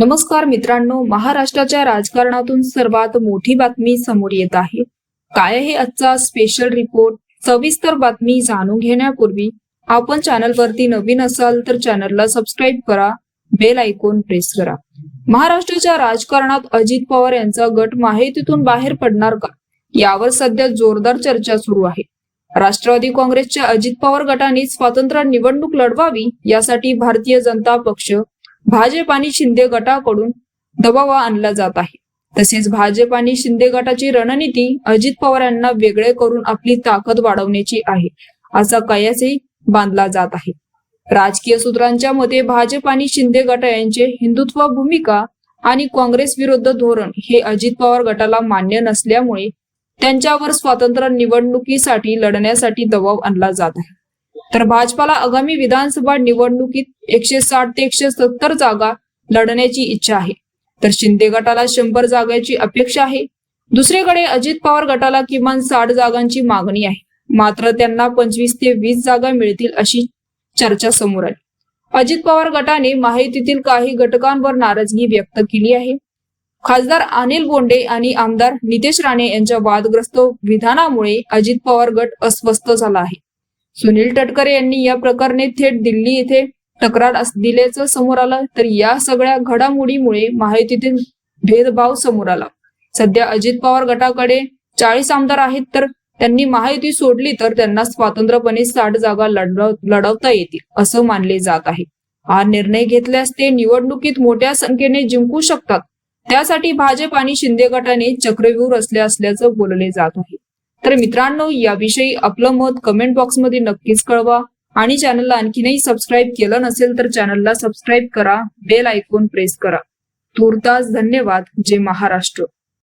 नमस्कार मित्रांनो महाराष्ट्राच्या राजकारणातून सर्वात मोठी बातमी समोर येत आहे. काय आहे आजचा स्पेशल रिपोर्ट सविस्तर बातमी जाणून घेण्यापूर्वी आपण चॅनलवरती नवीन असाल तर चॅनलला सबस्क्राईब करा बेल आयकॉन प्रेस करा. महाराष्ट्राच्या राजकारणात अजित पवार यांचा गट माहितीतून बाहेर पडणार का? यावर सध्या जोरदार चर्चा सुरू आहे. राष्ट्रवादी काँग्रेसच्या अजित पवार गटाने स्वातंत्र्य निवडणूक लढवावी यासाठी भारतीय जनता पक्ष भाजप आणि शिंदे गटाकडून दबाव आणला जात आहे. तसेच भाजप आणि शिंदे गटाची रणनीती अजित पवार यांना वेगळे करून आपली ताकद वाढवण्याची आहे असा कयासही बांधला जात आहे. राजकीय सूत्रांच्या मते भाजप आणि शिंदे गट यांचे हिंदुत्व भूमिका आणि काँग्रेस विरुद्ध धोरण हे अजित पवार गटाला मान्य नसल्यामुळे त्यांच्यावर स्वातंत्र्य निवडणुकीसाठी लढण्यासाठी दबाव आणला जात आहे. तर भाजपाला आगामी विधानसभा निवडणुकीत एकशे साठ ते एकशे सत्तर जागा लढण्याची इच्छा आहे. तर शिंदे गटाला शंभर जागांची अपेक्षा आहे. दुसरीकडे अजित पवार गटाला किमान साठ जागांची मागणी आहे. मात्र त्यांना पंचवीस ते वीस जागा मिळतील अशी चर्चा समोर आली. अजित पवार गटाने माहितीतील काही घटकांवर नाराजगी व्यक्त केली आहे. खासदार अनिल बोंडे आणि आमदार नितेश राणे यांच्या वादग्रस्त विधानामुळे अजित पवार गट अस्वस्थ झाला आहे. सुनील तटकरे यांनी या प्रकरणी थेट दिल्ली येथे तक्रार दिल्याचं समोर आलं. तर या सगळ्या घडामोडीमुळे माहितीतील भेदभाव समोर आला. सध्या अजित पवार गटाकडे चाळीस आमदार आहेत तर त्यांनी माहिती सोडली तर त्यांना स्वातंत्र्यपणे साठ जागा लढवता येतील असं मानले जात आहे. हा निर्णय घेतल्यास ते निवडणुकीत मोठ्या संख्येने जिंकू शकतात. त्यासाठी भाजप आणि शिंदे गटाने चक्रव्यूह रचले असल्याचं बोलले जात आहे. तर मित्रांनो याविषयी आपलं मत कमेंट बॉक्समध्ये नक्कीच कळवा. आणि चॅनलला आणखीनही सबस्क्राईब केलं नसेल तर चॅनलला सबस्क्राईब करा. बेल आयकॉन प्रेस करा. तूर्तास धन्यवाद. जय महाराष्ट्र.